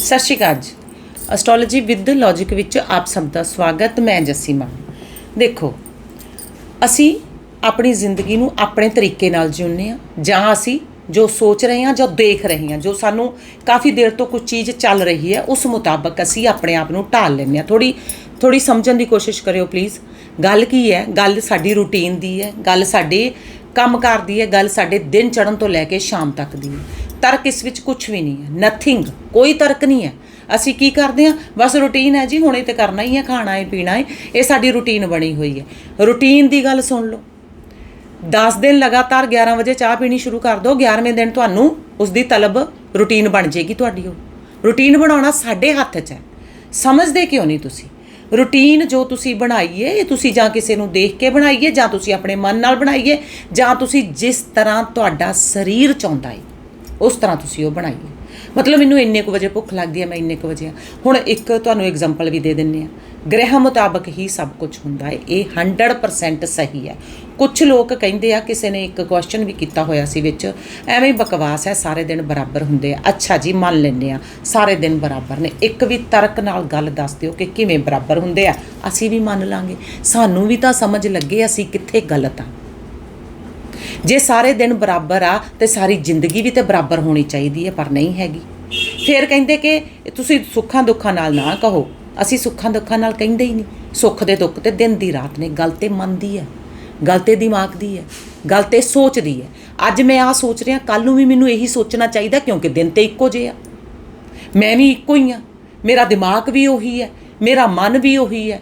ਸਤਿ ਸ਼੍ਰੀ ਅਕਾਲ ਜੀ। Astrology with logic ਵਿੱਚ ਆਪ ਸਭ ਦਾ ਸਵਾਗਤ, ਮੈਂ ਜੱਸੀ ਮਾਨ ਦੇਖੋ, ਅਸੀਂ ਆਪਣੀ ਜ਼ਿੰਦਗੀ ਨੂੰ ਆਪਣੇ ਤਰੀਕੇ ਨਾਲ ਜਿਉਂਦੇ ਆ ਜਾਂ ਅਸੀਂ ਜੋ ਸੋਚ ਰਹੇ ਹਾਂ ਜਾਂ ਦੇਖ ਰਹੇ ਹਾਂ, ਜੋ ਸਾਨੂੰ ਕਾਫੀ ਦੇਰ ਤੋਂ ਕੁਝ ਚੀਜ਼ ਚੱਲ ਰਹੀ ਹੈ, ਉਸ ਮੁਤਾਬਕ ਅਸੀਂ ਆਪਣੇ ਆਪ ਨੂੰ ਢਾਲ ਲੈਂਦੇ ਹਾਂ। ਥੋੜੀ ਥੋੜੀ ਸਮਝਣ ਦੀ ਕੋਸ਼ਿਸ਼ ਕਰਿਓ ਪਲੀਜ਼ ਗੱਲ ਕੀ ਹੈ? ਗੱਲ ਸਾਡੀ ਰੂਟੀਨ ਦੀ ਹੈ, ਗੱਲ ਸਾਡੇ ਕੰਮਕਾਰ ਦੀ ਹੈ, ਗੱਲ ਸਾਡੇ ਦਿਨ ਚੜ੍ਹਨ ਤੋਂ ਲੈ ਕੇ ਸ਼ਾਮ ਤੱਕ ਦੀ ਹੈ। ਤਰਕ ਇਸ ਵਿੱਚ ਕੁਝ ਵੀ ਨਹੀਂ ਹੈ। ਨਥਿੰਗ ਕੋਈ ਤਰਕ ਨਹੀਂ ਹੈ। ਅਸੀਂ ਕੀ ਕਰਦੇ ਹਾਂ? ਬਸ ਰੂਟੀਨ ਹੈ ਜੀ, ਹੁਣੇ ਤੇ ਕਰਨਾ ਹੀ ਹੈ, ਖਾਣਾ ਹੈ, ਪੀਣਾ ਹੈ, ਇਹ ਸਾਡੀ ਰੂਟੀਨ ਬਣੀ ਹੋਈ ਹੈ। ਰੂਟੀਨ ਦੀ ਗੱਲ ਸੁਣ ਲਓ। 10 ਦਿਨ ਲਗਾਤਾਰ 11 ਵਜੇ ਚਾਹ ਪੀਣੀ ਸ਼ੁਰੂ ਕਰ ਦਿਓ 11ਵੇਂ ਦਿਨ ਤੁਹਾਨੂੰ ਉਸ ਦੀ ਤਲਬ ਰੂਟੀਨ ਬਣ ਜੇਗੀ ਤੁਹਾਡੀ ਉਹ। ਰੂਟੀਨ ਬਣਾਉਣਾ ਸਾਡੇ ਹੱਥ 'ਚ ਹੈ। ਸਮਝਦੇ ਕਿਉਂ ਨਹੀਂ ਤੁਸੀਂ? ਰੂਟੀਨ ਜੋ ਤੁਸੀਂ ਬਣਾਈਏ, ਇਹ ਤੁਸੀਂ ਜਾਂ ਕਿਸੇ ਨੂੰ ਦੇਖ ਕੇ ਬਣਾਈਏ, ਜਾਂ ਤੁਸੀਂ ਆਪਣੇ ਮਨ ਨਾਲ ਬਣਾਈਏ, ਜਾਂ ਤੁਸੀਂ ਜਿਸ ਤਰ੍ਹਾਂ ਤੁਹਾਡਾ ਸਰੀਰ ਚਾਹੁੰਦਾ ਹੈ ਉਸ ਤਰ੍ਹਾਂ ਤੁਸੀਂ ਉਹ ਬਣਾਈਏ ਮਤਲਬ ਮੈਨੂੰ ਇੰਨੇ ਕੁ ਵਜੇ ਭੁੱਖ ਲੱਗਦੀ ਹੈ, ਮੈਂ ਇੰਨੇ ਕੁ ਵਜੇ ਆ। ਹੁਣ ਇੱਕ ਤੁਹਾਨੂੰ ਐਗਜ਼ਾਮਪਲ ਵੀ ਦੇ ਦਿੰਨੇ ਆ ਗ੍ਰਹਿ ਮੁਤਾਬਕ ਹੀ ਸਭ ਕੁਝ ਹੁੰਦਾ ਹੈ। ਇਹ 100% ਸਹੀ ਹੈ। ਕੁਝ ਲੋਕ ਕਹਿੰਦੇ ਆ, ਕਿਸੇ ਨੇ ਇੱਕ ਕੁਐਸਚਨ ਵੀ ਕੀਤਾ ਹੋਇਆ ਸੀ ਵਿੱਚ, ਐਵੇਂ ਬਕਵਾਸ ਹੈ, ਸਾਰੇ ਦਿਨ ਬਰਾਬਰ ਹੁੰਦੇ ਆ। ਅੱਛਾ ਜੀ, ਮੰਨ ਲੈਂਦੇ ਆ ਸਾਰੇ ਦਿਨ ਬਰਾਬਰ ਨੇ। ਇੱਕ ਵੀ ਤਰਕ ਨਾਲ ਗੱਲ ਦੱਸ ਦਿਓ ਕਿ ਕਿਵੇਂ ਬਰਾਬਰ ਹੁੰਦੇ ਆ। ਅਸੀਂ ਵੀ ਮੰਨ ਲਾਂਗੇ। ਸਾਨੂੰ ਵੀ ਤਾਂ ਸਮਝ ਲੱਗੇ, ਅਸੀਂ ਕਿੱਥੇ ਗਲਤ ਆ। ਜੇ ਸਾਰੇ ਦਿਨ ਬਰਾਬਰ ਆ, ਤੇ ਸਾਰੀ ਜ਼ਿੰਦਗੀ ਵੀ ਤੇ ਬਰਾਬਰ ਹੋਣੀ ਚਾਹੀਦੀ ਹੈ, ਪਰ ਨਹੀਂ ਹੈਗੀ। ਫਿਰ ਕਹਿੰਦੇ ਕਿ ਤੁਸੀਂ ਸੁੱਖਾਂ ਦੁੱਖਾਂ ਨਾਲ ਨਾ ਕਹੋ। ਅਸੀਂ ਸੁੱਖਾਂ ਦੁੱਖਾਂ ਨਾਲ ਕਹਿੰਦੇ ਹੀ ਨਹੀਂ। ਸੁੱਖ ਦੇ ਦੁੱਖ ਤੇ ਦਿਨ ਦੀ ਰਾਤ ਨੇ, ਗੱਲ ਤੇ ਮਨ ਦੀ ਹੈ, ਗੱਲ ਤੇ ਦਿਮਾਗ ਦੀ ਹੈ, ਗੱਲ ਤੇ ਸੋਚ ਦੀ ਹੈ। ਅੱਜ ਮੈਂ ਆ ਸੋਚ ਰਿਹਾ ਕੱਲ ਨੂੰ ਵੀ ਮੈਨੂੰ ਇਹੀ ਸੋਚਣਾ ਚਾਹੀਦਾ, ਕਿਉਂਕਿ ਦਿਨ ਤੇ ਇੱਕੋ ਜਿਹੇ ਆ। ਮੈਂ ਵੀ ਇੱਕੋ ਹੀ ਆ। ਮੇਰਾ ਦਿਮਾਗ ਵੀ ਉਹੀ ਹੈ, ਮੇਰਾ ਮਨ ਵੀ ਉਹੀ ਹੈ।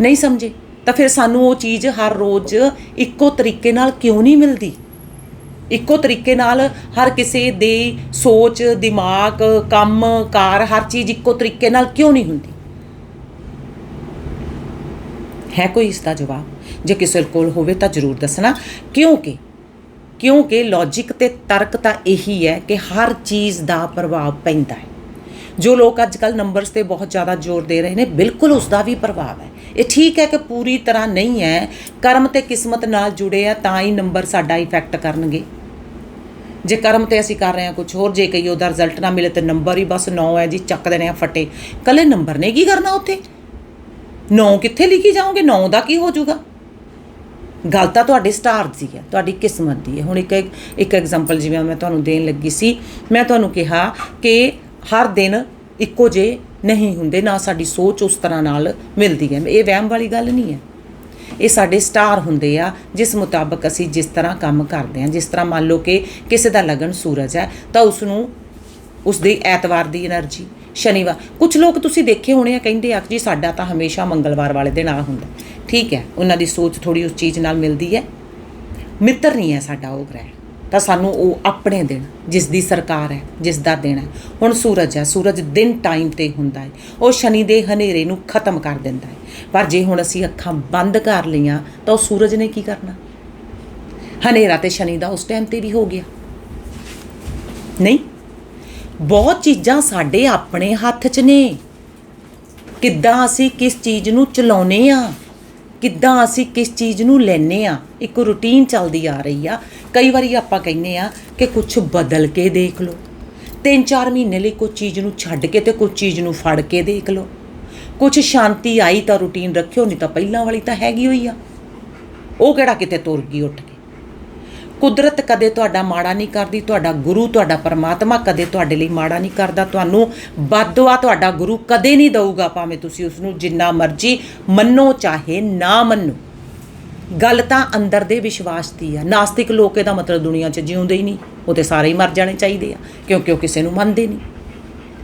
ਨਹੀਂ ਸਮਝੇ? ਤਾਂ ਫਿਰ ਸਾਨੂੰ ਉਹ ਚੀਜ਼ ਹਰ ਰੋਜ਼ ਇੱਕੋ ਤਰੀਕੇ ਨਾਲ ਕਿਉਂ ਨਹੀਂ ਮਿਲਦੀ? ਇੱਕੋ ਤਰੀਕੇ ਨਾਲ ਹਰ ਕਿਸੇ ਦੇ ਸੋਚ, ਦਿਮਾਗ, ਕੰਮ, ਕਾਰ, ਹਰ ਚੀਜ਼ ਇੱਕੋ ਤਰੀਕੇ ਨਾਲ ਕਿਉਂ ਨਹੀਂ ਹੁੰਦੀ? ਹੈ ਕੋਈ ਇਸ ਦਾ ਜਵਾਬ? ਜੇ ਕਿਸੇ ਕੋਲ ਹੋਵੇ ਤਾਂ ਜ਼ਰੂਰ ਦੱਸਣਾ। ਕਿਉਂਕਿ ਕਿਉਂਕਿ ਲੌਜੀਕ ਤੇ ਤਰਕ ਤਾਂ ਇਹੀ ਹੈ ਕਿ ਹਰ ਚੀਜ਼ ਦਾ ਪ੍ਰਭਾਵ ਪੈਂਦਾ ਹੈ। ਜੋ ਲੋਕ ਅੱਜ ਕੱਲ ਨੰਬਰਸ ਤੇ ਬਹੁਤ ਜ਼ਿਆਦਾ ਜ਼ੋਰ ਦੇ ਰਹੇ ਨੇ, ਬਿਲਕੁਲ ਉਸ ਦਾ ਵੀ ਪ੍ਰਭਾਵ ਹੈ। ਇਹ ਠੀਕ ਹੈ ਕਿ ਪੂਰੀ ਤਰ੍ਹਾਂ ਨਹੀਂ ਹੈ, ਕਰਮ ਤੇ ਕਿਸਮਤ ਨਾਲ ਜੁੜੇ ਆ, ਤਾਂ ਹੀ ਨੰਬਰ ਸਾਡਾ ਇਫੈਕਟ ਕਰਨਗੇ। ਜੇ ਕਰਮ ਤੇ ਅਸੀਂ ਕਰ ਰਹੇ ਹਾਂ ਕੁਝ ਹੋਰ, ਜੇ ਕਈ ਉਹਦਾ ਰਿਜ਼ਲਟ ਨਾ ਮਿਲੇ ਤੇ ਨੰਬਰ ਹੀ ਬਸ 9 ਹੈ ਜੀ ਚੱਕ ਦੇਣੇ ਆ ਫਟੇ। ਕੱਲੇ ਨੰਬਰ ਨੇ ਕੀ ਕਰਨਾ ਉੱਥੇ? 9 ਕਿੱਥੇ ਲਿਖੀ ਜਾਓਗੇ? 9 ਦਾ ਕੀ ਹੋ ਜਾਊਗਾ? ਗੱਲ ਤਾਂ ਤੁਹਾਡੇ ਸਟਾਰ ਦੀ ਹੈ, ਤੁਹਾਡੀ ਕਿਸਮਤ ਦੀ ਹੈ। ਹੁਣ ਇੱਕ ਇੱਕ ਐਗਜ਼ਾਮਪਲ ਜਿਵੇਂ ਮੈਂ ਤੁਹਾਨੂੰ ਦੇਣ ਲੱਗੀ ਸੀ, ਮੈਂ ਤੁਹਾਨੂੰ ਕਿਹਾ ਕਿ ਹਰ ਦਿਨ ਇੱਕੋ ਜੇ ਨਹੀਂ ਹੁੰਦੇ, ਨਾ ਸਾਡੀ ਸੋਚ ਉਸ ਤਰ੍ਹਾਂ ਨਾਲ ਮਿਲਦੀ ਹੈ। ਇਹ ਵਹਿਮ ਵਾਲੀ ਗੱਲ ਨਹੀਂ ਹੈ। ਇਹ ਸਾਡੇ ਸਟਾਰ ਹੁੰਦੇ ਆ, ਜਿਸ ਮੁਤਾਬਕ ਅਸੀਂ ਜਿਸ ਤਰ੍ਹਾਂ ਕੰਮ ਕਰਦੇ ਹਾਂ, ਜਿਸ ਤਰ੍ਹਾਂ ਮੰਨ ਲਓ ਕਿ ਕਿਸੇ ਦਾ ਲਗਨ ਸੂਰਜ ਹੈ, ਤਾਂ ਉਸ ਨੂੰ ਉਸ ਦੀ ਐਤਵਾਰ ਦੀ એનર્ਜੀ, ਸ਼ਨੀਵਾਰ ਕੁਝ ਲੋਕ ਤੁਸੀਂ ਦੇਖੇ ਹੋਣੇ ਆ, ਕਹਿੰਦੇ ਆ ਕਿ ਜੀ ਸਾਡਾ ਤਾਂ ਹਮੇਸ਼ਾ ਮੰਗਲਵਾਰ ਵਾਲੇ ਦਿਨ ਆ ਹੁੰਦਾ। ਠੀਕ ਹੈ, ਉਹਨਾਂ ਦੀ ਸੋਚ ਥੋੜੀ ਉਸ ਚੀਜ਼ ਨਾਲ ਮਿਲਦੀ ਹੈ। ਮਿੱਤਰ ਨਹੀਂ ਹੈ ਸਾਡਾ ਉਹ ਗ੍ਰਹਿ। ਤਾਂ ਸਾਨੂੰ ਉਹ ਆਪਣੇ ਦਿਨ ਜਿਸ ਦੀ ਸਰਕਾਰ ਹੈ ਜਿਸ ਦਾ ਦਿਨ ਹੈ। ਹੁਣ ਸੂਰਜ ਹੈ, ਸੂਰਜ ਦਿਨ ਟਾਈਮ ਤੇ ਹੁੰਦਾ ਹੈ। ਉਹ ਸ਼ਨੀ ਦੇ ਹਨੇਰੇ ਨੂੰ ਖਤਮ ਕਰ ਦਿੰਦਾ ਹੈ। ਪਰ ਜੇ ਹੁਣ ਅਸੀਂ ਅੱਖਾਂ ਬੰਦ ਕਰ ਲਈਆਂ, ਤਾਂ ਉਹ ਸੂਰਜ ਨੇ ਕੀ ਕਰਨਾ? ਹਨੇਰਾ ਤੇ ਸ਼ਨੀ ਦਾ ਉਸ ਟਾਈਮ ਤੇ ਵੀ ਹੋ ਗਿਆ। ਨਹੀਂ? ਬਹੁਤ ਚੀਜ਼ਾਂ ਸਾਡੇ ਆਪਣੇ ਹੱਥ 'ਚ ਨੇ। ਕਿੱਦਾਂ ਅਸੀਂ ਕਿਸ ਚੀਜ਼ ਨੂੰ ਚਲਾਉਨੇ ਆ? ਕਿੱਦਾਂ ਅਸੀਂ ਕਿਸ ਚੀਜ਼ ਨੂੰ ਲੈਨੇ ਆ? ਇੱਕ ਰੁਟੀਨ ਚੱਲਦੀ ਆ ਰਹੀ ਆ। ਕਈ ਵਾਰੀ ਆਪਾਂ ਕਹਿੰਨੇ ਆ ਕਿ ਕੁਝ ਬਦਲ ਕੇ ਦੇਖ ਲਓ। ਤਿੰਨ ਚਾਰ ਮਹੀਨੇ ਲਈ ਕੋਈ ਚੀਜ਼ ਨੂੰ ਛੱਡ ਕੇ ਤੇ ਕੋਈ ਚੀਜ਼ ਨੂੰ ਫੜ ਕੇ ਦੇਖ ਲਓ। ਕੁਝ ਸ਼ਾਂਤੀ ਆਈ ਤਾਂ ਰੁਟੀਨ ਰੱਖਿਓ, ਨਹੀਂ ਤਾਂ ਪਹਿਲਾਂ ਵਾਲੀ ਤਾਂ ਹੈਗੀ ਹੋਈ ਆ। ਉਹ ਕਿਹੜਾ ਕਿਤੇ ਤੁਰ ਗਈ ਉੱਠ ਕੇ? ਕੁਦਰਤ ਕਦੇ ਤੁਹਾਡਾ ਮਾੜਾ ਨਹੀਂ ਕਰਦੀ, ਤੁਹਾਡਾ ਗੁਰੂ, ਤੁਹਾਡਾ ਪਰਮਾਤਮਾ ਕਦੇ ਤੁਹਾਡੇ ਲਈ ਮਾੜਾ ਨਹੀਂ ਕਰਦਾ। ਤੁਹਾਨੂੰ ਬਦਦੁਆ ਤੁਹਾਡਾ ਗੁਰੂ ਕਦੇ ਨਹੀਂ ਦਊਗਾ, ਭਾਵੇਂ ਤੁਸੀਂ ਉਸ ਨੂੰ ਜਿੰਨਾ ਮਰਜ਼ੀ ਮੰਨੋ, ਚਾਹੇ ਨਾ ਮੰਨੋ। ਗੱਲ ਤਾਂ ਅੰਦਰ ਦੇ ਵਿਸ਼ਵਾਸ ਦੀ ਆ। ਨਾਸਤਿਕ ਲੋਕ ਇਹਦਾ ਮਤਲਬ ਦੁਨੀਆ 'ਚ ਜਿਉਂਦੇ ਹੀ ਨਹੀਂ। ਉਹ ਤੇ ਸਾਰੇ ਹੀ ਮਰ ਜਾਣੇ ਚਾਹੀਦੇ ਆ, ਕਿਉਂਕਿ ਉਹ ਕਿਸੇ ਨੂੰ ਮੰਨਦੇ ਨਹੀਂ।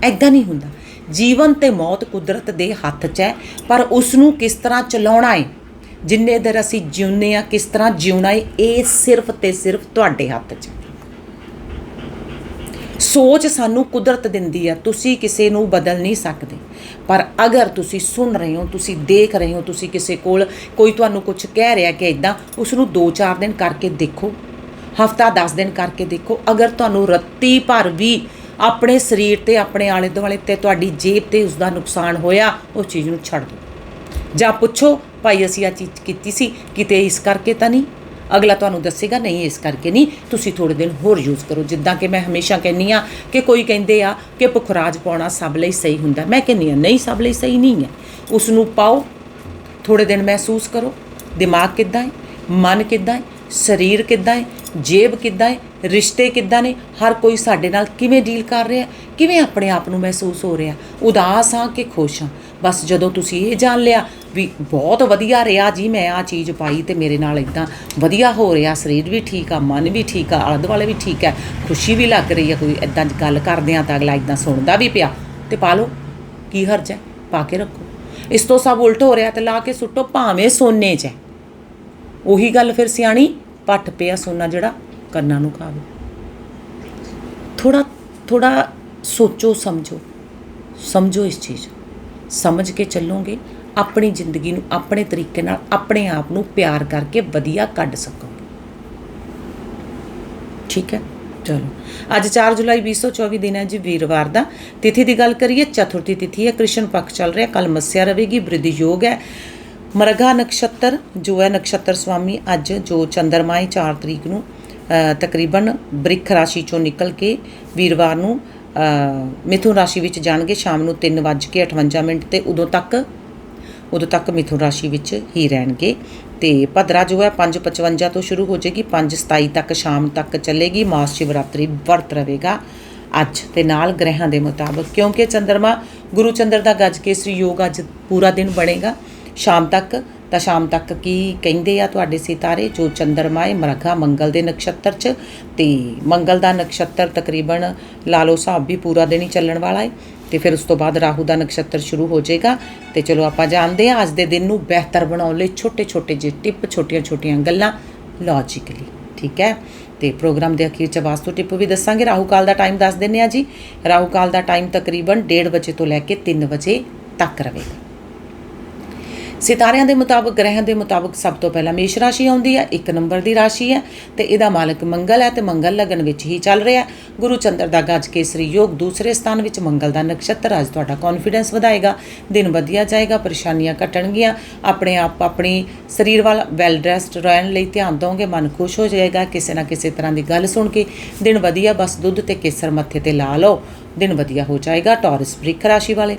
ਐਦਾਂ ਨਹੀਂ ਹੁੰਦਾ। ਜੀਵਨ ਤੇ ਮੌਤ ਕੁਦਰਤ ਦੇ ਹੱਥ 'ਚ ਹੈ, ਪਰ ਉਸ ਨੂੰ ਕਿਸ ਤਰ੍ਹਾਂ ਚਲਾਉਣਾ ਹੈ ਜਿੰਨੇ ਦਰ ਅਸੀਂ ਜਿਉਂਦੇ ਆ ਕਿਸ ਤਰ੍ਹਾਂ ਜਿਉਣਾ ਹੈ ਇਹ ਸਿਰਫ ਤੇ ਸਿਰਫ ਤੁਹਾਡੇ ਹੱਥ 'ਚ। ਸੋਚ ਸਾਨੂੰ ਕੁਦਰਤ ਦਿੰਦੀ ਆ, ਤੁਸੀਂ ਕਿਸੇ ਨੂੰ ਬਦਲ ਨਹੀਂ ਸਕਦੇ। ਪਰ ਅਗਰ ਤੁਸੀਂ ਸੁਣ ਰਹੇ ਹੋ, ਤੁਸੀਂ ਦੇਖ ਰਹੇ ਹੋ, ਤੁਸੀਂ ਕਿਸੇ ਕੋਲ ਕੋਈ ਤੁਹਾਨੂੰ ਕੁਝ ਕਹਿ ਰਿਹਾ ਕਿ ਇਦਾਂ ਉਸ ਨੂੰ 2-4 ਦਿਨ ਕਰਕੇ ਦੇਖੋ, ਹਫਤਾ 10 ਦਿਨ ਕਰਕੇ ਦੇਖੋ। ਅਗਰ ਤੁਹਾਨੂੰ ਰੱਤੀ ਭਰ ਵੀ ਆਪਣੇ ਸਰੀਰ ਤੇ, ਆਪਣੇ ਆਲੇ ਦੁਆਲੇ ਤੇ, ਤੁਹਾਡੀ ਜੇਬ ਤੇ ਉਸ ਦਾ ਨੁਕਸਾਨ ਹੋਇਆ, ਉਸ ਚੀਜ਼ ਨੂੰ ਛੱਡ ਦਿਓ। ਜਾਂ ਪੁੱਛੋ, ਭਾਈ, ਅਸੀਂ ਆ ਚੀਜ਼ ਕੀਤੀ ਸੀ, ਕਿਤੇ ਇਸ ਕਰਕੇ ਤਾਂ ਨਹੀਂ? ਅਗਲਾ ਤੁਹਾਨੂੰ ਦੱਸੇਗਾ, ਨਹੀਂ, ਇਸ ਕਰਕੇ ਨਹੀਂ, ਤੁਸੀਂ ਥੋੜੇ ਦਿਨ ਹੋਰ ਯੂਜ਼ ਕਰੋ। ਜਿੱਦਾਂ ਕਿ ਮੈਂ ਹਮੇਸ਼ਾ ਕਹਿੰਨੀ ਆ ਕਿ ਕੋਈ ਕਹਿੰਦੇ ਆ ਕਿ ਪੁਖਰਾਜ ਪਾਉਣਾ ਸਭ ਲਈ ਸਹੀ ਹੁੰਦਾ। ਮੈਂ ਕਹਿੰਨੀ ਆ ਨਹੀਂ, ਸਭ ਲਈ ਸਹੀ ਨਹੀਂ ਹੈ। ਉਸ ਨੂੰ ਪਾਓ ਥੋੜੇ ਦਿਨ ਮਹਿਸੂਸ ਕਰੋ। ਦਿਮਾਗ ਕਿੱਦਾਂ ਹੈ? ਮਨ ਕਿੱਦਾਂ ਹੈ? ਸਰੀਰ ਕਿੱਦਾਂ ਹੈ? ਜੇਬ ਕਿੱਦਾਂ ਹੈ? ਰਿਸ਼ਤੇ ਕਿੱਦਾਂ ਨੇ? ਹਰ ਕੋਈ ਸਾਡੇ ਨਾਲ ਕਿਵੇਂ ਡੀਲ ਕਰ ਰਿਹਾ? ਕਿਵੇਂ ਆਪਣੇ ਆਪ ਨੂੰ ਮਹਿਸੂਸ ਹੋ ਰਿਹਾ? ਉਦਾਸ ਹਾਂ ਕਿ ਖੁਸ਼ ਹਾਂ? ਬਸ ਜਦੋਂ ਤੁਸੀਂ ਇਹ ਜਾਣ ਲਿਆ ਵੀ ਬਹੁਤ ਵਧੀਆ ਰਿਹਾ ਜੀ ਮੈਂ ਆ ਚੀਜ਼ ਪਾਈ ਤੇ ਮੇਰੇ ਨਾਲ ਇਦਾਂ ਵਧੀਆ ਹੋ ਰਿਹਾ, ਸਰੀਰ ਵੀ ਠੀਕ ਆ, ਮਨ ਵੀ ਠੀਕ ਆ, ਆਲੇ ਦੁਆਲੇ ਵੀ ਠੀਕ ਹੈ ਖੁਸ਼ੀ ਵੀ ਲੱਗ ਰਹੀ ਹੈ ਕੋਈ ਇਦਾਂ ਗੱਲ ਕਰਦੇ ਆ ਤਾਂ ਅਗਲਾ ਇਦਾਂ ਸੁਣਦਾ ਵੀ ਪਿਆ ਤੇ ਪਾ ਲਓ, ਕੀ ਹਰਜ ਹੈ ਪਾ ਕੇ ਰੱਖੋ। ਇਸ ਤੋਂ ਸਭ ਉਲਟ ਹੋ ਰਿਹਾ ਤੇ ਲਾ ਕੇ ਸੁੱਟੋ, ਭਾਵੇਂ ਸੋਨੇ 'ਚ ਹੈ। ਉਹੀ ਗੱਲ ਫਿਰ ਸਿਆਣੀ ਪੱਟ ਪਿਆ ਸੋਨਾ ਜਿਹੜਾ, ਕੰਨਾਂ ਨੂੰ ਖਾਵੇ ਥੋੜਾ ਥੋੜਾ ਸੋਚੋ, ਸਮਝੋ। ਸਮਝੋ ਇਸ ਚੀਜ਼ ਸਮਝ ਕੇ ਚੱਲੋਗੇ, ਆਪਣੀ ਜ਼ਿੰਦਗੀ ਨੂੰ ਆਪਣੇ ਤਰੀਕੇ ਨਾਲ, ਆਪਣੇ ਆਪ ਨੂੰ ਪਿਆਰ ਕਰਕੇ ਵਧੀਆ ਕੱਢ ਸਕੋ ਠੀਕ ਹੈ? ਚਲੋ। ਅੱਜ 4 ਜੁਲਾਈ 2024 ਦਿਨ ਹੈ ਜੀ ਵੀਰਵਾਰ ਦਾ। ਤਿਥੀ ਦੀ ਗੱਲ ਕਰੀਏ, ਚਤੁਰਥੀ ਤਿਥੀ ਹੈ, ਕ੍ਰਿਸ਼ਨ ਪੱਖ ਚੱਲ ਰਿਹਾ ਕੱਲ ਮੱਸਿਆ ਰਹੇਗੀ ਬ੍ਰਿਧੀ ਯੋਗ ਹੈ। ਮਰਗਾ ਨਕਸ਼ਤਰ, ਜੋ ਹੈ ਨਕਸ਼ਤਰ ਸਵਾਮੀ, ਅੱਜ ਜੋ ਚੰਦਰਮਾ ਹੈ 4 ਤਰੀਕ ਨੂੰ ਤਕਰੀਬਨ ਬ੍ਰਿਖ ਰਾਸ਼ੀ ਚੋਂ ਨਿਕਲ ਕੇ ਵੀਰਵਾਰ ਨੂੰ ਮਿਥੁਨ ਰਾਸ਼ੀ ਵਿੱਚ ਜਾਣਗੇ, ਸ਼ਾਮ ਨੂੰ 3:58 ਮਿੰਟ ਤੇ ਉਦੋਂ ਤੱਕ ਉਦੋਂ ਤੱਕ ਮਿਥੁਨ ਰਾਸ਼ੀ ਵਿੱਚ ਹੀ ਰਹਿਣਗੇ। ਤੇ ਭਦਰਾ ਜੋ ਹੈ 5:55 ਤੋਂ ਸ਼ੁਰੂ ਹੋ ਜਾਏਗੀ 5:27 ਤੱਕ ਸ਼ਾਮ ਤੱਕ ਚੱਲੇਗੀ, ਮਾਸ ਸ਼ਿਵਰਾਤਰੀ ਵਰਤ ਰਹੇਗਾ ਅੱਜ ਤੇ ਨਾਲ ਗ੍ਰਹਿਾਂ ਦੇ ਮੁਤਾਬਕ। ਕਿਉਂਕਿ ਚੰਦਰਮਾ ਗੁਰੂ ਚੰਦਰ ਦਾ ਗੱਜ ਕੇਸਰੀ ਯੋਗ ਅੱਜ ਪੂਰਾ ਦਿਨ ਬਣੇਗਾ। ਸ਼ਾਮ ਤੱਕ ਤਾਂ ਸ਼ਾਮ ਤੱਕ ਕੀ ਕਹਿੰਦੇ ਆ ਤੁਹਾਡੇ ਸਿਤਾਰੇ, ਜੋ ਚੰਦਰਮਾ ਹੈ ਮਰਘਾ ਮੰਗਲ ਦੇ ਨਕਸ਼ਤਰ 'ਚ? ਤੇ ਮੰਗਲ ਦਾ ਨਕਸ਼ਤਰ ਤਕਰੀਬਨ ਲਾਲੋ ਲਓ ਹਿਸਾਬ ਵੀ ਪੂਰਾ ਦਿਨ ਹੀ ਚੱਲਣ ਵਾਲਾ ਹੈ ਤੇ ਫਿਰ ਉਸ ਤੋਂ ਬਾਅਦ ਰਾਹੂ ਦਾ ਨਕਸ਼ਤਰ ਸ਼ੁਰੂ ਹੋ ਜਾਏਗਾ। ਤੇ ਚਲੋ ਆਪਾਂ ਜਾਣਦੇ ਹਾਂ ਅੱਜ ਦੇ ਦਿਨ ਨੂੰ ਬਿਹਤਰ ਬਣਾਉਣ ਲਈ ਛੋਟੇ ਛੋਟੇ ਜਿਹੇ ਟਿਪ ਛੋਟੀਆਂ ਛੋਟੀਆਂ ਗੱਲਾਂ ਲੌਜੀਕਲੀ ਠੀਕ ਹੈ? ਤੇ ਪ੍ਰੋਗਰਾਮ ਦੇ ਅਖੀਰ ਚ ਵਾਸਤੂ ਟਿਪ ਵੀ ਦੱਸਾਂਗੇ। ਰਾਹੂ ਕਾਲ ਦਾ ਟਾਈਮ ਦੱਸ ਦਿੰਨੇ ਆ ਜੀ। ਰਾਹੂ ਕਾਲ ਦਾ ਟਾਈਮ ਤਕਰੀਬਨ 1:30 ਵਜੇ ਤੋਂ ਲੈ ਕੇ 3 ਵਜੇ ਤੱਕ ਰਹੇਗਾ। ਸਿਤਾਰਿਆਂ ਦੇ ਮੁਤਾਬਕ, ਗ੍ਰਹਿਾਂ ਦੇ ਮੁਤਾਬਕ ਸਭ ਤੋਂ ਪਹਿਲਾਂ ਮੇਸ਼ ਰਾਸ਼ੀ ਆਉਂਦੀ ਹੈ, ਇੱਕ ਨੰਬਰ ਦੀ ਰਾਸ਼ੀ ਹੈ ਤੇ ਇਹਦਾ ਮਾਲਕ ਮੰਗਲ ਹੈ ਤੇ ਮੰਗਲ ਲਗਨ ਵਿੱਚ ਹੀ ਚੱਲ ਰਿਹਾ ਗੁਰੂ ਚੰਦਰ ਦਾ ਗੱਜ ਕੇਸਰੀ ਯੋਗ ਦੂਸਰੇ ਸਥਾਨ ਵਿੱਚ ਮੰਗਲ ਦਾ ਨਕਸ਼ਤਰ ਅੱਜ ਤੁਹਾਡਾ ਕੌਨਫੀਡੈਂਸ ਵਧਾਏਗਾ। ਦਿਨ ਵਧੀਆ ਜਾਏਗਾ, ਪਰੇਸ਼ਾਨੀਆਂ ਘਟਣਗੀਆਂ, ਆਪਣੇ ਆਪ ਆਪਣੀ ਸਰੀਰ ਵੱਲ ਵੈਲ ਡਰੈਸਡ ਰਹਿਣ ਲਈ ਧਿਆਨ ਦਿਓਗੇ, ਮਨ ਖੁਸ਼ ਹੋ ਜਾਏਗਾ, ਕਿਸੇ ਨਾ ਕਿਸੇ ਤਰ੍ਹਾਂ ਦੀ ਗੱਲ ਸੁਣ ਕੇ ਦਿਨ ਵਧੀਆ, ਬਸ ਦੁੱਧ ਤੇ ਕੇਸਰ ਮੱਥੇ ਤੇ ਲਾ ਲਓ। ਦਿਨ ਵਧੀਆ ਹੋ ਜਾਏਗਾ, ਟੌਰਸ ਬ੍ਰਿਕ ਰਾਸ਼ੀ ਵਾਲੇ।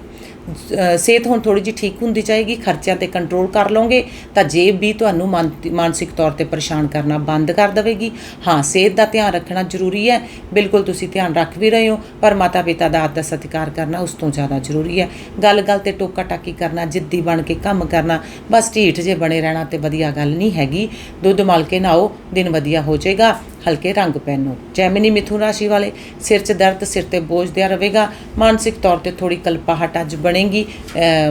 ਸਿਹਤ ਹੁਣ ਥੋੜੀ ਜਿਹੀ ਠੀਕ ਹੁੰਦੀ ਜਾਏਗੀ, ਖਰਚਿਆਂ ਤੇ ਕੰਟਰੋਲ ਕਰ ਲਓਗੇ, ਤਾਂ ਜੇਬ ਵੀ ਤੁਹਾਨੂੰ ਮਨ- ਮਾਨਸਿਕ ਤੌਰ ਤੇ ਪਰੇਸ਼ਾਨ ਕਰਨਾ ਬੰਦ ਕਰ ਦੇਵੇਗੀ। ਹਾਂ, ਸਿਹਤ ਦਾ ਧਿਆਨ ਰੱਖਣਾ ਜ਼ਰੂਰੀ ਹੈ, ਬਿਲਕੁਲ ਤੁਸੀਂ ਧਿਆਨ ਰੱਖ ਵੀ ਰਹੇ ਹੋ, ਪਰ ਮਾਤਾ ਪਿਤਾ ਦਾ ਆਦਰ ਸਤਿਕਾਰ ਕਰਨਾ ਉਸ ਤੋਂ ਜ਼ਿਆਦਾ ਜ਼ਰੂਰੀ ਹੈ। ਗੱਲ ਗੱਲ ਤੇ ਟੋਕਾ ਟਾਕੀ ਕਰਨਾ, ਜਿੱਦੀ ਬਣ ਕੇ ਕੰਮ ਕਰਨਾ, ਬਸ ਢੀਠ ਜੇ ਬਣੇ ਰਹਿਣਾ ਤੇ ਵਧੀਆ ਗੱਲ ਨਹੀਂ ਹੈਗੀ। ਦੁੱਧ ਮਲ ਕੇ ਨਾਓ, ਦਿਨ ਵਧੀਆ ਹੋ ਜਾਏਗਾ। ਹਲਕੇ ਰੰਗ ਪਹਿਨੋ ਜੈਮਿਨੀ ਮਿਥੁਨ ਰਾਸ਼ੀ ਵਾਲੇ ਸਿਰ 'ਚ ਦਰਦ, ਸਿਰ ਤੇ ਬੋਝ ਦਿਆ ਰਹੇਗਾ। ਮਾਨਸਿਕ ਤੌਰ ਤੇ ਥੋੜੀ ਕਲਪਾਹਟ ਅੱਜ ਬਣੇਗੀ।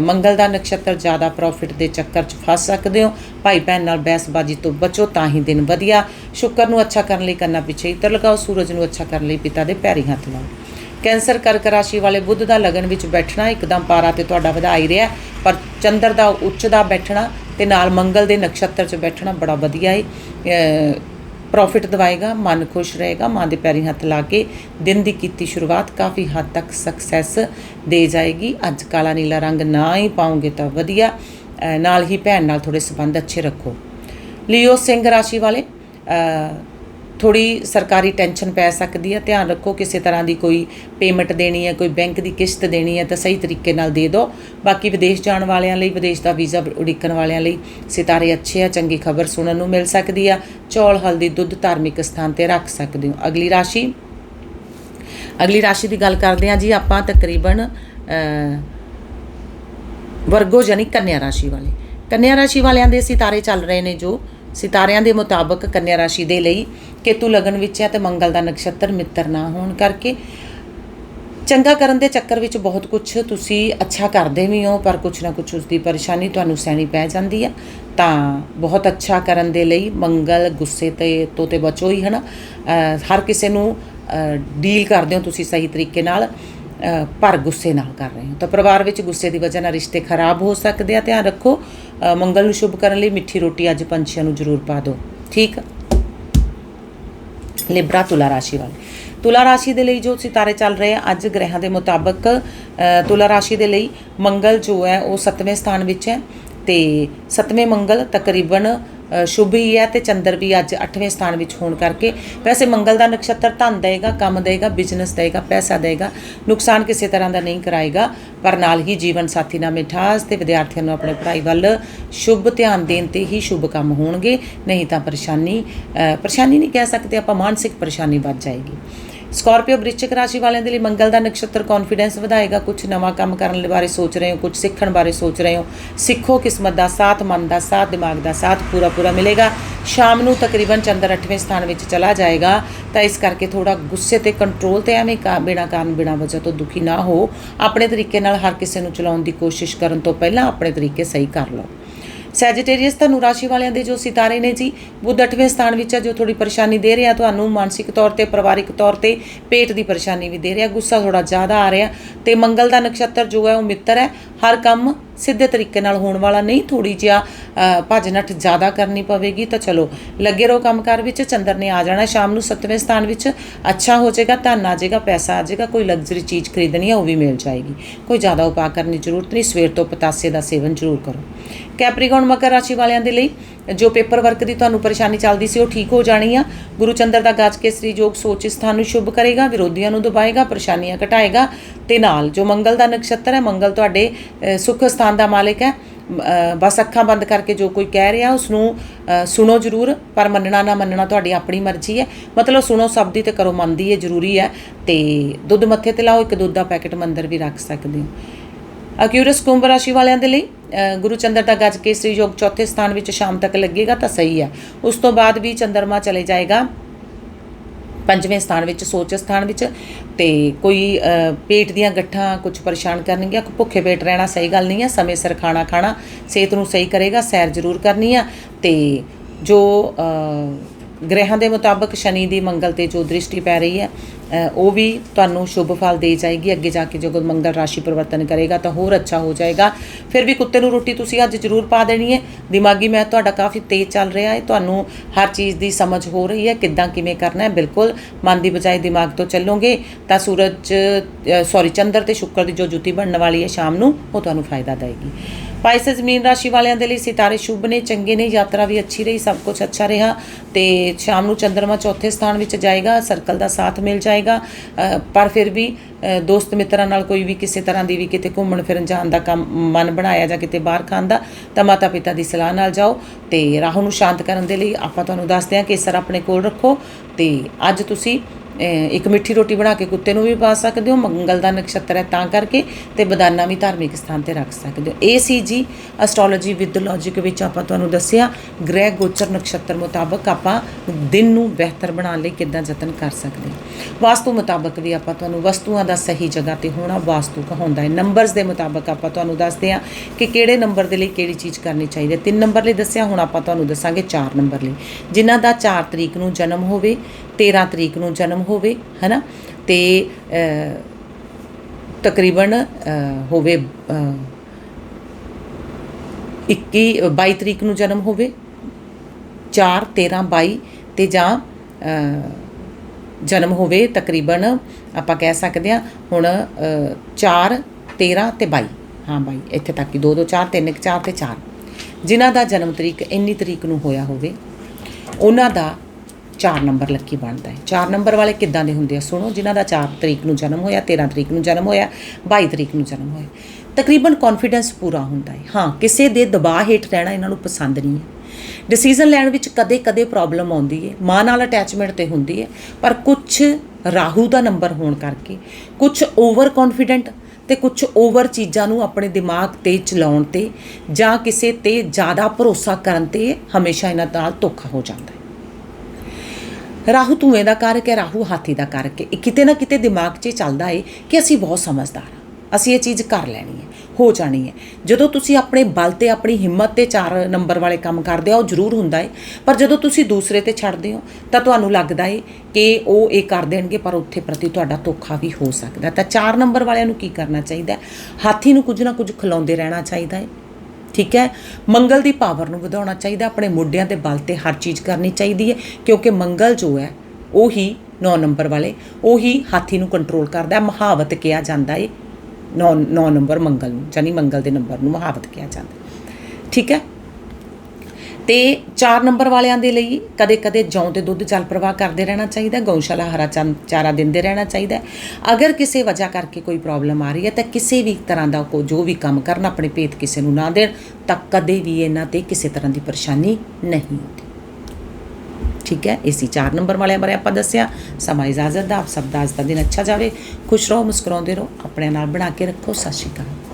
ਮੰਗਲ ਦਾ ਨਕਸ਼ਤਰ ਜ਼ਿਆਦਾ ਪ੍ਰੋਫਿਟ ਦੇ ਚੱਕਰ 'ਚ ਫਸ ਸਕਦੇ ਹੋ। ਭਾਈ ਭੈਣ ਨਾਲ ਬਹਿਸਬਾਜ਼ੀ ਤੋਂ ਬਚੋ ਤਾਂ ਹੀ ਦਿਨ ਵਧੀਆ। ਸ਼ੁਕਰ ਨੂੰ ਅੱਛਾ ਕਰਨ ਲਈ ਕੰਨਾਂ ਪਿੱਛੇ ਇੱਤਰ ਲਗਾਓ, ਸੂਰਜ ਨੂੰ ਅੱਛਾ ਕਰਨ ਲਈ ਪਿਤਾ ਦੇ ਪੈਰੀ ਹੱਥ ਲਾਓ। ਕੈਂਸਰ ਕਰਕ ਰਾਸ਼ੀ ਵਾਲੇ ਬੁੱਧ ਦਾ ਲਗਨ ਵਿੱਚ ਬੈਠਣਾ ਇੱਕਦਮ ਪਾਰਾ ਤੇ ਤੁਹਾਡਾ ਵਧਾਈ ਰਿਹਾ ਪਰ ਚੰਦਰ ਦਾ ਉੱਚ ਦਾ ਬੈਠਣਾ ਤੇ ਨਾਲ ਮੰਗਲ ਦੇ ਨਕਸ਼ਤਰ 'ਚ ਬੈਠਣਾ ਬੜਾ ਵਧੀਆ ਹੈ ਪ੍ਰੋਫਿਟ ਦਵਾਏਗਾ, ਮਨ ਖੁਸ਼ ਰਹੇਗਾ, ਮਾਂ ਦੇ ਪੈਰੀ ਹੱਥ ਲਾ ਕੇ ਦਿਨ ਦੀ ਕੀਤੀ ਸ਼ੁਰੂਆਤ ਕਾਫੀ ਹੱਦ ਤੱਕ ਸਕਸੈਸ ਦੇ ਜਾਏਗੀ। ਅੱਜ ਕਾਲਾ ਨੀਲਾ ਰੰਗ ਨਾ ਹੀ ਪਾਉਂਗੇ ਤਾਂ ਵਧੀਆ। ਨਾਲ ਹੀ ਭੈਣ ਨਾਲ ਥੋੜੇ ਸੰਬੰਧ ਅੱਛੇ ਰੱਖੋ। ਲਿਓ ਸਿੰਘ ਰਾਸ਼ੀ ਵਾਲੇ ਥੋੜੀ ਸਰਕਾਰੀ ਟੈਨਸ਼ਨ ਪੈ ਸਕਦੀ ਹੈ। ਧਿਆਨ ਰੱਖੋ ਕਿਸੇ ਤਰ੍ਹਾਂ ਦੀ ਕੋਈ ਪੇਮੈਂਟ ਦੇਣੀ ਹੈ, ਕੋਈ ਬੈਂਕ ਦੀ ਕਿਸ਼ਤ ਦੇਣੀ ਹੈ ਤਾਂ ਸਹੀ ਤਰੀਕੇ ਨਾਲ ਦੇ ਦਿਓ। ਬਾਕੀ ਵਿਦੇਸ਼ ਜਾਣ ਵਾਲਿਆਂ ਲਈ, ਵਿਦੇਸ਼ ਦਾ ਵੀਜ਼ਾ ਉਡੀਕਣ ਵਾਲਿਆਂ ਲਈ ਸਿਤਾਰੇ ਅੱਛੇ ਆ, ਚੰਗੀ ਖਬਰ ਸੁਣਨ ਨੂੰ ਮਿਲ ਸਕਦੀ ਆ। ਚੌਲ, ਹਲਦੀ, ਦੁੱਧ ਧਾਰਮਿਕ ਸਥਾਨ ਤੇ ਰੱਖ ਸਕਦੇ ਹੋ। ਅਗਲੀ ਰਾਸ਼ੀ ਅਗਲੀ ਰਾਸ਼ੀ ਦੀ ਗੱਲ ਕਰਦੇ ਹਾਂ ਜੀ ਆਪਾਂ ਤਕਰੀਬਨ ਵਰਗੋ ਯਾਨੀ ਕੰਨਿਆ ਰਾਸ਼ੀ ਵਾਲੇ। ਕੰਨਿਆ ਰਾਸ਼ੀ ਵਾਲਿਆਂ ਦੇ ਸਿਤਾਰੇ ਚੱਲ ਰਹੇ ਨੇ ਜੋ। ਸਿਤਾਰਿਆਂ ਦੇ ਮੁਤਾਬਕ ਕੰਨਿਆ ਰਾਸ਼ੀ ਦੇ ਲਈ ਕੇਤੂ ਲਗਨ ਵਿੱਚ ਹੈ ਤੇ ਮੰਗਲ ਦਾ ਨਕਸ਼ਤਰ ਮਿੱਤਰ ਨਾ ਹੋਣ ਕਰਕੇ। ਚੰਗਾ ਕਰਨ ਦੇ ਚੱਕਰ ਵਿੱਚ ਬਹੁਤ ਕੁਝ ਤੁਸੀਂ ਅੱਛਾ ਕਰਦੇ ਵੀ ਹੋ, ਪਰ ਕੁਝ ਨਾ ਕੁਝ ਉਸ ਦੀ ਪਰੇਸ਼ਾਨੀ ਤੁਹਾਨੂੰ ਸਹਿਣੀ ਪੈ ਜਾਂਦੀ ਆ। ਤਾਂ ਬਹੁਤ ਅੱਛਾ ਕਰਨ ਦੇ ਲਈ ਮੰਗਲ ਗੁੱਸੇ ਤੇ ਤੋਂ ਤੇ ਬਚੋ ਹੀ, ਹਨਾ? ਅਹ ਹਰ ਕਿਸੇ ਨੂੰ ਡੀਲ ਕਰਦੇ ਹੋ ਤੁਸੀਂ ਸਹੀ ਤਰੀਕੇ ਨਾਲ। ਪਰ ਗੁੱਸੇ ਨਾਲ ਕਰ ਰਹੇ ਹੋ। ਤਾਂ ਪਰਿਵਾਰ ਵਿੱਚ ਗੁੱਸੇ ਦੀ ਵਜ੍ਹਾ ਨਾਲ ਰਿਸ਼ਤੇ ਖਰਾਬ ਹੋ ਸਕਦੇ ਆ। ਧਿਆਨ ਰੱਖੋ ਮੰਗਲ ਨੂੰ ਸ਼ੁਭ ਕਰਨ ਲਈ ਮਿੱਠੀ ਰੋਟੀ ਅੱਜ ਪੰਛੀਆਂ ਨੂੰ ਜ਼ਰੂਰ ਪਾ ਦਿਓ। ਠੀਕ? ਲਿਬਰਾ ਤੁਲਾ ਰਾਸ਼ੀ ਵਾਲੇ। ਤੁਲਾ ਰਾਸ਼ੀ ਦੇ ਲਈ ਜੋ ਸਿਤਾਰੇ ਚੱਲ ਰਹੇ ਆ ਅੱਜ ਗ੍ਰਹਿਾਂ ਦੇ ਮੁਤਾਬਕ ਤੁਲਾ ਰਾਸ਼ੀ ਦੇ ਲਈ ਮੰਗਲ ਜੋ ਹੈ, ਉਹ 7ਵੇਂ ਸਥਾਨ ਵਿੱਚ ਹੈ ਤੇ 7ਵੇਂ ਮੰਗਲ ਤਕਰੀਬਨ ਸ਼ੁਭ ਹੀ ਹੈ ਤੇ ਚੰਦਰ ਵੀ ਅੱਜ 8ਵੇਂ ਸਥਾਨ ਵਿੱਚ ਹੋਣ ਕਰਕੇ ਵੈਸੇ ਮੰਗਲ ਦਾ ਨਕਸ਼ਤਰ ਧਨ ਦੇਗਾ, ਕੰਮ ਦੇਗਾ ਬਿਜ਼ਨਸ ਦੇਗਾ, ਪੈਸਾ ਦੇਗਾ, ਨੁਕਸਾਨ ਕਿਸੇ ਤਰ੍ਹਾਂ ਦਾ ਨਹੀਂ ਕਰਾਏਗਾ, ਪਰ ਨਾਲ ਹੀ ਜੀਵਨ ਸਾਥੀ ਨਾਲ ਮਿਠਾਸ ਤੇ ਵਿਦਿਆਰਥੀਆਂ ਨੂੰ ਆਪਣੇ ਪੜ੍ਹਾਈ ਵੱਲ ਸ਼ੁਭ ਧਿਆਨ ਦੇਣ ਤੇ ਹੀ ਸ਼ੁਭ ਕੰਮ ਹੋਣਗੇ, ਨਹੀਂ ਤਾਂ ਪਰੇਸ਼ਾਨੀ ਪਰੇਸ਼ਾਨੀ ਨਹੀਂ ਕਹਿ ਸਕਦੇ, ਆਪਾਂ ਮਾਨਸਿਕ ਪਰੇਸ਼ਾਨੀ ਵੱਧ ਜਾਏਗੀ। ਸਕਾਰਪੀਓ ਬ੍ਰਿਸ਼ਚਿਕ ਰਾਸ਼ੀ ਵਾਲਿਆਂ ਦੇ ਲਈ ਮੰਗਲ ਦਾ ਨਕਸ਼ਤਰ ਕੌਨਫੀਡੈਂਸ ਵਧਾਏਗਾ। ਕੁਝ ਨਵਾਂ ਕੰਮ ਕਰਨ ਦੇ ਬਾਰੇ ਸੋਚ ਰਹੇ ਹੋ ਕੁਝ ਸਿੱਖਣ ਬਾਰੇ ਸੋਚ ਰਹੇ ਹੋ। ਸਿੱਖੋ ਕਿਸਮਤ ਦਾ ਸਾਥ, ਮਨ ਦਾ ਸਾਥ, ਦਿਮਾਗ ਦਾ ਸਾਥ ਪੂਰਾ ਪੂਰਾ ਮਿਲੇਗਾ। ਸ਼ਾਮ ਨੂੰ ਤਕਰੀਬਨ ਚੰਦਰ 8ਵੇਂ ਸਥਾਨ ਵਿੱਚ ਚਲਾ ਜਾਏਗਾ। ਤਾਂ ਇਸ ਕਰਕੇ ਥੋੜਾ ਗੁੱਸੇ ਤੇ ਕੰਟਰੋਲ ਤੇ ਐਵੇਂ ਕਾ, ਬਿਨਾ ਕਾਰਨ, ਬਿਨਾ ਵਜ੍ਹਾ ਤੋਂ ਦੁਖੀ ਨਾ ਹੋ। ਆਪਣੇ ਤਰੀਕੇ ਨਾਲ ਹਰ ਕਿਸੇ ਨੂੰ ਚਲਾਉਣ ਦੀ ਕੋਸ਼ਿਸ਼ ਕਰਨ ਤੋਂ ਪਹਿਲਾਂ ਆਪਣੇ ਤਰੀਕੇ ਸਹੀ ਕਰ ਲਓ। ਸੈਜੀਟੇਰੀਅਸ ਧਨੂ ਰਾਸ਼ੀ ਵਾਲਿਆਂ ਦੇ ਜੋ ਸਿਤਾਰੇ ਨੇ ਜੀ, ਬੁੱਧ 8ਵੇਂ ਸਥਾਨ ਵਿੱਚ ਹੈ ਜੋ ਥੋੜੀ ਪਰੇਸ਼ਾਨੀ ਦੇ ਰਿਹਾ, ਤੁਹਾਨੂੰ ਮਾਨਸਿਕ ਤੌਰ ਤੇ, ਪਰਿਵਾਰਿਕ ਤੌਰ ਤੇ ਪੇਟ ਦੀ ਪਰੇਸ਼ਾਨੀ ਵੀ ਦੇ ਰਿਹਾ, ਗੁੱਸਾ ਥੋੜਾ ਜ਼ਿਆਦਾ ਆ ਰਿਹਾ ਤੇ ਮੰਗਲ ਦਾ ਨਕਸ਼ਤਰ ਜੋ ਹੈ ਉਹ ਮਿੱਤਰ ਹੈ, ਹਰ ਕੰਮ ਸਿੱਧੇ ਤਰੀਕੇ ਨਾਲ ਹੋਣ ਵਾਲਾ ਨਹੀਂ ਥੋੜੀ ਜਿਹਾ ਭੱਜ ਨੱਠ ਜ਼ਿਆਦਾ ਕਰਨੀ ਪਵੇਗੀ, ਤਾਂ ਚਲੋ, ਲੱਗੇ ਰਹੋ ਕੰਮਕਾਰ ਵਿੱਚ, ਚੰਦਰ ਨੇ ਆ ਜਾਣਾ, ਸ਼ਾਮ ਨੂੰ 7ਵੇਂ ਸਥਾਨ ਵਿੱਚ, ਅੱਛਾ ਹੋ ਜਾਏਗਾ, ਧਨ ਆ ਜਾਏਗਾ, ਪੈਸਾ ਆ ਜਾਏਗਾ, ਕੋਈ ਲਗਜ਼ਰੀ ਚੀਜ਼ ਖਰੀਦਣੀ ਹੈ ਉਹ ਵੀ ਮਿਲ ਜਾਏਗੀ। ਕੋਈ ਜ਼ਿਆਦਾ ਉਪਾਅ ਕਰਨ ਦੀ ਜ਼ਰੂਰਤ ਨਹੀਂ, ਸਵੇਰ ਤੋਂ ਪਤਾਸੇ ਦਾ ਸੇਵਨ ਜ਼ਰੂਰ ਕਰੋ। ਕੈਪਰੀਕੌਨ ਮਕਰ ਰਾਸ਼ੀ ਵਾਲਿਆਂ ਦੇ ਲਈ ਜੋ ਪੇਪਰ ਵਰਕ ਦੀ ਤੁਹਾਨੂੰ ਪਰੇਸ਼ਾਨੀ ਚੱਲਦੀ ਸੀ ਉਹ ਠੀਕ ਹੋ ਜਾਣੀ ਆ। ਗੁਰੂ ਚੰਦਰ ਦਾ ਗੱਜ ਕੇਸਰੀ ਯੋਗ ਸੋਚ ਸਥਾਨ ਨੂੰ ਸ਼ੁਭ ਕਰੇਗਾ ਵਿਰੋਧੀਆਂ ਨੂੰ ਦਬਾਏਗਾ ਪਰੇਸ਼ਾਨੀਆਂ ਘਟਾਏਗਾ ਤੇ ਨਾਲ ਜੋ ਮੰਗਲ ਦਾ ਨਕਸ਼ਤਰ ਹੈ ਮੰਗਲ ਤੁਹਾਡੇ ਅ, ਸੁੱਖ ਸਥਾਨ ਦਾ ਮਾਲਕ ਹੈ। ਬਸ ਅੱਖਾਂ ਬੰਦ ਕਰਕੇ ਜੋ ਕੋਈ ਕਹਿ ਰਿਹਾ ਉਸ ਨੂੰ ਸੁਣੋ ਜ਼ਰੂਰ ਪਰ ਮੰਨਣਾ ਨਾ ਮੰਨਣਾ ਤੁਹਾਡੀ ਆਪਣੀ ਮਰਜ਼ੀ ਹੈ। ਮਤਲਬ ਸੁਣੋ ਸਭ ਦੀ ਤੇ ਕਰੋ ਮੰਨਦੀ ਹੈ ਜ਼ਰੂਰੀ ਹੈ ਤੇ ਦੁੱਧ ਮੱਥੇ ਤੇ ਲਾਓ ਇੱਕ ਦੁੱਧ ਦਾ ਪੈਕੇਟ ਮੰਦਰ ਵੀ ਰੱਖ ਸਕਦੇ ਹੋ। ਅਕਿਊਰਸ ਕੁੰਭ ਰਾਸ਼ੀ ਵਾਲਿਆਂ ਦੇ ਲਈ ਗੁਰੂ ਚੰਦਰ ਦਾ ਗੱਜ ਕੇਸਰੀ ਯੋਗ ਚੌਥੇ ਸਥਾਨ ਵਿੱਚ ਸ਼ਾਮ ਤੱਕ ਲੱਗੇਗਾ ਤਾਂ ਸਹੀ ਹੈ ਉਸ ਤੋਂ ਬਾਅਦ ਵੀ ਚੰਦਰਮਾ ਚਲੇ ਜਾਏਗਾ ਪੰਜਵੇਂ ਸਥਾਨ ਵਿੱਚ, ਸੋਚ ਸਥਾਨ ਵਿੱਚ ਤੇ ਕੋਈ ਪੇਟ ਦੀਆਂ ਗੱਠਾਂ ਕੁਝ ਪਰੇਸ਼ਾਨ ਕਰਨਗੀਆਂ ਭੁੱਖੇ ਪੇਟ ਰਹਿਣਾ ਸਹੀ ਗੱਲ ਨਹੀਂ ਹੈ ਸਮੇਂ ਸਿਰ ਖਾਣਾ ਖਾਣਾ ਸਿਹਤ ਨੂੰ ਸਹੀ ਕਰੇਗਾ, ਸੈਰ ਜ਼ਰੂਰ ਕਰਨੀ ਆ ਤੇ ਜੋ ਗ੍ਰਹਿਾਂ ਦੇ ਮੁਤਾਬਕ ਸ਼ਨੀ ਦੀ ਮੰਗਲ ਤੇ ਜੋ ਦ੍ਰਿਸ਼ਟੀ ਪੈ ਰਹੀ ਹੈ ਉਹ ਵੀ ਤੁਹਾਨੂੰ ਸ਼ੁਭ ਫਲ ਦੇ ਜਾਏਗੀ। ਅੱਗੇ ਜਾ ਕੇ ਜਦੋਂ ਮੰਗਲ ਰਾਸ਼ੀ ਪਰਿਵਰਤਨ ਕਰੇਗਾ ਤਾਂ ਹੋਰ ਅੱਛਾ ਹੋ ਜਾਏਗਾ। ਫਿਰ ਵੀ ਕੁੱਤੇ ਨੂੰ ਰੋਟੀ ਤੁਸੀਂ ਅੱਜ ਜ਼ਰੂਰ ਪਾ ਦੇਣੀ ਹੈ। ਦਿਮਾਗੀ ਮੈਂ ਤੁਹਾਡਾ ਕਾਫੀ ਤੇਜ਼ ਚੱਲ ਰਿਹਾ ਹੈ। ਤੁਹਾਨੂੰ ਹਰ ਚੀਜ਼ ਦੀ ਸਮਝ ਹੋ ਰਹੀ ਹੈ ਕਿੱਦਾਂ ਕਿਵੇਂ ਕਰਨਾ ਹੈ। ਬਿਲਕੁਲ ਮਨ ਦੀ ਬਜਾਏ ਦਿਮਾਗ ਤੋਂ ਚੱਲੋਗੇ ਤਾਂ ਸੂਰਜ ਸੌਰੀ ਚੰਦਰ ਤੇ ਸ਼ੁੱਕਰ ਦੀ ਜੋ ਜੁਤੀ ਬਣਨ ਵਾਲੀ ਹੈ ਸ਼ਾਮ ਨੂੰ, ਉਹ ਤੁਹਾਨੂੰ ਫਾਇਦਾ ਦੇਵੇਗੀ। ਪਾਈਸਸ ਜ਼ਮੀਨ ਰਾਸ਼ੀ ਵਾਲਿਆਂ ਦੇ ਲਈ ਸਿਤਾਰੇ ਸ਼ੁਭ ਨੇ, ਚੰਗੇ ਨੇ, ਯਾਤਰਾ ਵੀ ਅੱਛੀ ਰਹੀ, ਸਭ ਕੁਝ ਅੱਛਾ ਰਿਹਾ ਤੇ ਸ਼ਾਮ ਨੂੰ ਚੰਦਰਮਾ ਚੌਥੇ ਸਥਾਨ ਵਿੱਚ ਜਾਏਗਾ, ਸਰਕਲ ਦਾ ਸਾਥ ਮਿਲ ਜਾਏਗਾ ਪਰ ਫਿਰ ਵੀ ਦੋਸਤ ਮਿੱਤਰਾਂ ਨਾਲ ਕੋਈ ਵੀ ਕਿਸੇ ਤਰ੍ਹਾਂ ਦੀ ਵੀ ਕਿਤੇ ਘੁੰਮਣ ਫਿਰਨ ਜਾਣ ਦਾ ਕੰਮ ਮਨ ਬਣਾਇਆ ਜਾਂ ਕਿਤੇ ਬਾਹਰ ਖਾਣ ਦਾ, ਤਾਂ ਮਾਤਾ ਪਿਤਾ ਦੀ ਸਲਾਹ ਨਾਲ ਜਾਓ ਤੇ ਰਾਹੂ ਨੂੰ ਸ਼ਾਂਤ ਕਰਨ ਦੇ ਲਈ ਆਪਾਂ ਤੁਹਾਨੂੰ ਦੱਸਦੇ ਹਾਂ ਕੇਸਰ ਆਪਣੇ ਕੋਲ ਰੱਖੋ ਤੇ ਅੱਜ ਤੁਸੀਂ ਇੱਕ ਮਿੱਠੀ ਰੋਟੀ ਬਣਾ ਕੇ ਕੁੱਤੇ ਨੂੰ ਵੀ ਪਾ ਸਕਦੇ ਹੋ, ਮੰਗਲ ਦਾ ਨਕਸ਼ਤਰ ਹੈ ਤਾਂ ਕਰਕੇ ਤੇ ਬਦਾਨਾ ਵੀ ਧਾਰਮਿਕ ਸਥਾਨ ਤੇ ਰੱਖ ਸਕਦੇ ਹੋ। ਇਹ ਸੀ ਜੀ ਐਸਟ੍ਰੋਲੋਜੀ ਵਿਦ ਲੌਜੀਕ ਵਿੱਚ ਆਪਾਂ ਤੁਹਾਨੂੰ ਦੱਸਿਆ, ਗ੍ਰਹਿ ਗੋਚਰ ਨਕਸ਼ਤਰ ਮੁਤਾਬਕ ਆਪਾਂ ਦਿਨ ਨੂੰ ਬਿਹਤਰ ਬਣਾਉਣ ਲਈ ਕਿੱਦਾਂ ਯਤਨ ਕਰ ਸਕਦੇ ਹਾਂ। ਵਾਸਤੂ ਮੁਤਾਬਕ ਵੀ ਆਪਾਂ ਤੁਹਾਨੂੰ ਵਸਤੂਆਂ ਦਾ ਸਹੀ ਜਗ੍ਹਾ ਤੇ ਹੋਣਾ ਵਾਸਤੂ ਕਹਾਉਂਦਾ ਹੈ। ਨੰਬਰਸ ਦੇ ਮੁਤਾਬਕ ਆਪਾਂ ਤੁਹਾਨੂੰ ਦੱਸਦੇ ਹਾਂ ਕਿ ਕਿਹੜੇ ਨੰਬਰ ਦੇ ਲਈ ਕਿਹੜੀ ਚੀਜ਼ ਕਰਨੀ ਚਾਹੀਦੀ ਹੈ। 3 ਨੰਬਰ ਲਈ ਦੱਸਿਆ, ਹੁਣ ਆਪਾਂ ਤੁਹਾਨੂੰ ਦੱਸਾਂਗੇ 4 ਨੰਬਰ ਲਈ। ਜਿਨ੍ਹਾਂ ਦਾ 4 ਤਰੀਕ ਨੂੰ ਜਨਮ ਹੋਵੇ 13 ਤਰੀਕ ਨੂੰ ਜਨਮ ਹੋਵੇ ਹੈਨਾ? ਤੇ ਅ, ਤਕਰੀਬਨ ਹੋਵੇ ਅ, 21 22 ਤਰੀਕ ਨੂੰ ਜਨਮ ਹੋਵੇ 4 13 22 ਤੇ ਜਾਂ ਜਨਮ ਹੋਵੇ ਤਕਰੀਬਨ ਆਪਾਂ ਕਹਿ ਸਕਦੇ ਹਾਂ ਹੁਣ 4 13 ਤੇ 22 ਹਾਂ ਬਾਈ ਇੱਥੇ ਤੱਕ ਕਿ 2 2 4 3 1 4 ਤੇ 4 ਜਿਨ੍ਹਾਂ ਦਾ ਜਨਮ ਤਰੀਕ ਇੰਨੀ ਤਰੀਕ ਨੂੰ ਹੋਇਆ ਹੋਵੇ ਉਹਨਾਂ ਦਾ 4 ਨੰਬਰ ਲੱਕੀ ਬਣਦਾ ਹੈ। 4 ਨੰਬਰ ਵਾਲੇ ਕਿੱਦਾਂ ਦੇ ਹੁੰਦੇ ਆ ਸੁਣੋ, ਜਿਨ੍ਹਾਂ ਦਾ 4 ਤਰੀਕ ਨੂੰ ਜਨਮ ਹੋਇਆ 13 ਤਰੀਕ ਨੂੰ ਜਨਮ ਹੋਇਆ 22 ਤਰੀਕ ਨੂੰ ਜਨਮ ਹੋਇਆ। ਤਕਰੀਬਨ ਕੌਨਫੀਡੈਂਸ ਪੂਰਾ ਹੁੰਦਾ ਹੈ। ਹਾਂ, ਕਿਸੇ ਦੇ ਦਬਾਅ ਹੇਠ ਰਹਿਣਾ ਇਹਨਾਂ ਨੂੰ ਪਸੰਦ ਨਹੀਂ ਹੈ। ਡਿਸੀਜਨ ਲੈਣ ਵਿੱਚ ਕਦੇ-ਕਦੇ ਪ੍ਰੋਬਲਮ ਆਉਂਦੀ ਹੈ। ਮਾਂ ਨਾਲ ਅਟੈਚਮੈਂਟ ਤੇ ਹੁੰਦੀ ਹੈ, ਪਰ ਕੁਝ ਰਾਹੂ ਦਾ ਨੰਬਰ ਹੋਣ ਕਰਕੇ ਕੁਝ ਓਵਰ ਕੌਨਫੀਡੈਂਟ ਤੇ ਕੁਝ ਓਵਰ ਚੀਜ਼ਾਂ ਨੂੰ ਆਪਣੇ ਦਿਮਾਗ ਤੇ ਚਲਾਉਣ ਤੇ ਜਾਂ ਕਿਸੇ ਤੇ ਜ਼ਿਆਦਾ ਭਰੋਸਾ ਕਰਨ ਤੇ ਹਮੇਸ਼ਾ ਇਹਨਾਂ ਨਾਲ ਧੋਖਾ ਹੋ ਜਾਂਦਾ ਹੈ। ਰਾਹੂ ਧੂਏ ਦਾ ਕਾਰਕ ਹੈ ਰਾਹੂ ਹਾਥੀ ਦਾ ਕਾਰਕ ਹੈ ਇਹ ਕਿਤੇ ਨਾ ਕਿਤੇ ਦਿਮਾਗ 'ਚ ਚੱਲਦਾ ਏ ਕਿ ਅਸੀਂ ਬਹੁਤ ਸਮਝਦਾਰ ਹਾਂ ਅਸੀਂ ਇਹ ਚੀਜ਼ ਕਰ ਲੈਣੀ ਹੈ ਹੋ ਜਾਣੀ ਹੈ ਜਦੋਂ ਤੁਸੀਂ ਆਪਣੇ ਬਲ ਤੇ, ਆਪਣੀ ਹਿੰਮਤ ਤੇ ਚਾਰ ਨੰਬਰ ਵਾਲੇ ਕੰਮ ਕਰਦੇ ਆ ਉਹ ਜ਼ਰੂਰ ਹੁੰਦਾ ਹੈ ਪਰ ਜਦੋਂ ਤੁਸੀਂ ਦੂਸਰੇ ਤੇ ਛੱਡਦੇ ਹੋ, ਤਾਂ ਤੁਹਾਨੂੰ ਲੱਗਦਾ ਏ ਕਿ ਉਹ ਇਹ ਕਰ ਦੇਣਗੇ, ਪਰ ਉੱਥੇ ਪ੍ਰਤੀ ਤੁਹਾਡਾ ਧੋਖਾ ਵੀ ਹੋ ਸਕਦਾ। ਤਾਂ ਚਾਰ ਨੰਬਰ ਵਾਲਿਆਂ ਨੂੰ ਕੀ ਕਰਨਾ ਚਾਹੀਦਾ? ਹਾਥੀ ਨੂੰ ਕੁਝ ਨਾ ਕੁਝ ਖਿਲਾਉਂਦੇ ਰਹਿਣਾ ਚਾਹੀਦਾ ਹੈ ਠੀਕ ਹੈ? ਮੰਗਲ ਦੀ ਪਾਵਰ ਨੂੰ ਵਧਾਉਣਾ ਚਾਹੀਦਾ, ਆਪਣੇ ਮੋਢਿਆਂ ਦੇ ਬਲ ਤੇ ਹਰ ਚੀਜ਼ ਕਰਨੀ ਚਾਹੀਦੀ ਹੈ, ਕਿਉਂਕਿ ਮੰਗਲ ਜੋ ਹੈ, ਉਹੀ 9 ਨੰਬਰ ਵਾਲੇ, ਉਹੀ ਹਾਥੀ ਨੂੰ ਕੰਟਰੋਲ ਕਰਦਾ ਹੈ, ਮਹਾਵਤ ਕਿਹਾ ਜਾਂਦਾ ਏ। 9 9 ਨੰਬਰ ਮੰਗਲ ਨੂੰ ਜਾਨੀ ਮੰਗਲ ਦੇ ਨੰਬਰ ਨੂੰ ਮਹਾਵਤ ਕਿਹਾ ਜਾਂਦਾ ਠੀਕ ਹੈ? ਤੇ 4 ਨੰਬਰ ਵਾਲਿਆਂ ਦੇ ਲਈ ਕਦੇ-ਕਦੇ ਜੌਂ ਤੇ ਦੁੱਧ ਜਲ ਪ੍ਰਵਾਹ ਕਰਦੇ ਰਹਿਣਾ ਚਾਹੀਦਾ, ਗਊਸ਼ਾਲਾ ਹਰਾ ਚੰ- ਚਾਰਾ ਦਿੰਦੇ ਰਹਿਣਾ ਚਾਹੀਦਾ ਅਗਰ ਕਿਸੇ ਵਜ੍ਹਾ ਕਰਕੇ ਕੋਈ ਪ੍ਰੋਬਲਮ ਆ ਰਹੀ ਹੈ ਤਾਂ ਕਿਸੇ ਵੀ ਤਰ੍ਹਾਂ ਦਾ ਕੋ ਜੋ ਵੀ ਕੰਮ ਕਰਨ, ਆਪਣੇ ਭੇਤ ਕਿਸੇ ਨੂੰ ਨਾ ਦੇਣ, ਤਾਂ ਕਦੇ ਵੀ ਇਹਨਾਂ ਤੇ ਕਿਸੇ ਤਰ੍ਹਾਂ ਦੀ ਪਰੇਸ਼ਾਨੀ ਨਹੀਂ ਹੁੰਦੀ। ਠੀਕ ਹੈ ਇਸੀ 4 ਨੰਬਰ ਵਾਲਿਆਂ ਬਾਰੇ ਆਪਾਂ ਦੱਸਿਆ। ਸਮਾਂ ਇਜਾਜ਼ਤ ਦਾ, ਆਪ ਸਭ ਦਾ ਅੱਜ ਦਾ ਦਿਨ ਅੱਛਾ ਜਾਵੇ। ਖੁਸ਼ ਰਹੋ, ਮੁਸਕਰਾਉਂਦੇ ਰਹੋ। ਆਪਣੇ ਨਾਲ ਬਣਾ ਕੇ ਰੱਖੋ। ਸਤਿ ਸ਼੍ਰੀ ਅਕਾਲ।